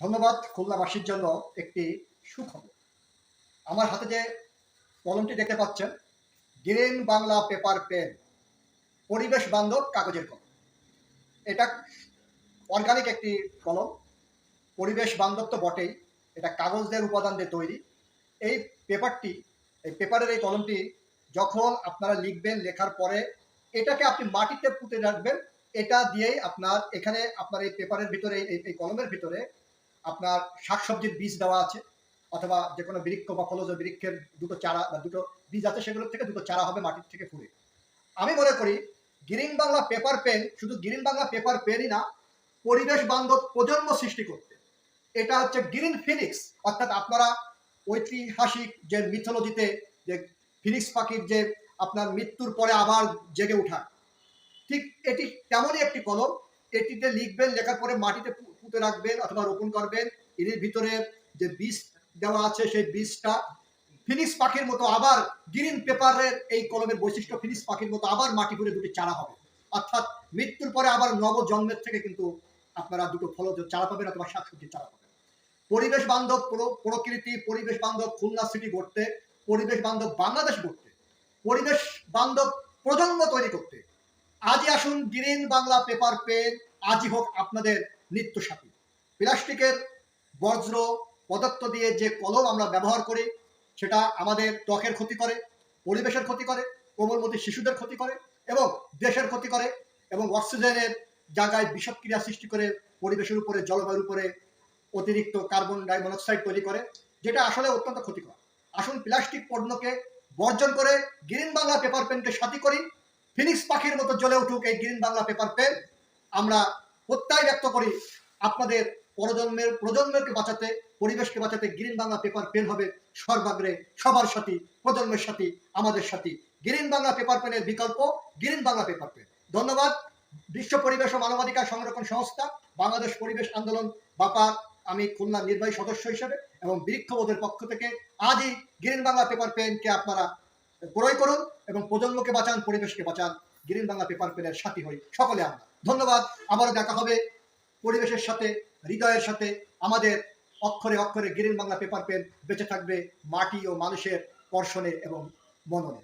ধন্যবাদ খুলনাবাসীর জন্য একটি সুখবর। আমার হাতে যে কলমটি দেখতে পাচ্ছেন, গ্রিন বাংলা পেপার পেন, পরিবেশ বান্ধব কাগজের কলম। এটা অর্গানিক একটি কলম, পরিবেশ বান্ধব তো বটেই, এটা কাগজদের উপাদান দিয়ে তৈরি। এই পেপারটি, এই পেপারের এই কলমটি যখন আপনারা লিখবেন, লেখার পরে এটাকে আপনি মাটিতে পুঁতে রাখবেন, এটা দিয়েই আপনার এখানে আপনার এই পেপারের ভিতরে, এই এই কলমের ভিতরে আপনার শাকসবজির বীজ দেওয়া আছে, অথবা যে কোনো বৃক্ষ বা ফলজ বৃক্ষের দুটো চারা বা দুটো বীজ আছে, সেগুলোর থেকে দুটো চারা হবে মাটির থেকে ফুলে। আমি মনে করি গ্রিন বাংলা পেপার পেন শুধু গ্রিন বাংলা পেপার পেনই না, পরিবেশ বান্ধব প্রজন্ম সৃষ্টি করতে। এটা হচ্ছে গ্রিন ফিনিক্স, অর্থাৎ আপনারা ঐতিহাসিক যে মিথোলজিতে যে ফিনিক্স পাখির যে আপনার মৃত্যুর পরে আবার জেগে ওঠা, ঠিক এটি তেমনই একটি কলম, এটিতে লিখবেন, লেখার পরে মাটিতে পুঁতে রাখবেন অথবা রোপণ করবেন। এর ভিতরে যে বীজ দেওয়া আছে, সেই বীজটা ফিনিক্স পাখির মতো আবার গ্রিন পেপারের এই কলমের বৈশিষ্ট্য ফিনিক্স পাখির মতো আবার মাটি ভরে দুটি চারা হবে। অর্থাৎ মৃত্যুর পরে আবার নব জন্মের থেকে কিন্তু আপনারা দুটো ফলজ চারা পাবেন অথবা শাকসবজির চারা পাবেন। পরিবেশ বান্ধব প্রকৃতি, পরিবেশ বান্ধব খুলনা সিটি গড়তে, পরিবেশ বান্ধব বাংলাদেশ গড়তে, পরিবেশ বান্ধব প্রজন্ম তৈরি করতে। আজই আসুন গ্রিন বাংলা পেপার পেন আজই হোক আপনাদের নিত্য সাথী প্লাস্টিকের বজ্র পদার্থ দিয়ে যে কলম আমরা ব্যবহার করি, সেটা আমাদের ত্বকের ক্ষতি করে, পরিবেশের ক্ষতি করে, কোমলমতি শিশুদের ক্ষতি করে এবং দেশের ক্ষতি করে এবং অক্সিজেনের জায়গায় বিষক্রিয়া সৃষ্টি করে পরিবেশের উপরে, জলবায়ুর উপরে অতিরিক্ত কার্বন ডাই মনোক্সাইড তৈরি করে, যেটা আসলে অত্যন্ত ক্ষতিকর। আসুন প্লাস্টিক পণ্যকে বর্জন করে গ্রিন বাংলা পেপার পেনকে সাথী করি। ফিনিক্স পাখির মতো জ্বলে উঠুক এই গ্রিন বাংলা পেপার পেন। আমরা প্রত্যয় ব্যক্ত করি। আপনাদের প্রজন্মের, প্রজন্মকে বাঁচাতে, পরিবেশকে বাঁচাতে গ্রিন বাংলা পেপার পেন হবে সর্বাগ্রে। সবার সাথী, প্রজন্মের সাথী, আমাদের সাথী। গ্রিন বাংলা পেপার পেনের বিকল্প, গ্রিন বাংলা পেপার পেন ধন্যবাদ। বিশ্ব পরিবেশ ও মানবাধিকার সংরক্ষণ সংস্থা, বাংলাদেশ পরিবেশ আন্দোলন বাপার আমি খুলনা নির্বাহী সদস্য হিসেবে এবং বৃক্ষবোধের পক্ষ থেকে আজই গ্রিন বাংলা পেপার পেনকে আপনারা ক্রয় করুন এবং প্রজন্মকে বাঁচান, পরিবেশকে বাঁচান। গ্রিন বাংলা পেপার পেলের সাথী হই সকলে আমরা। ধন্যবাদ, আবারও দেখা হবে পরিবেশের সাথে, হৃদয়ের সাথে, আমাদের অক্ষরে অক্ষরে গ্রিন বাংলা পেপার পেন বেঁচে থাকবে মাটি ও মানুষের কর্ষণে এবং মননে।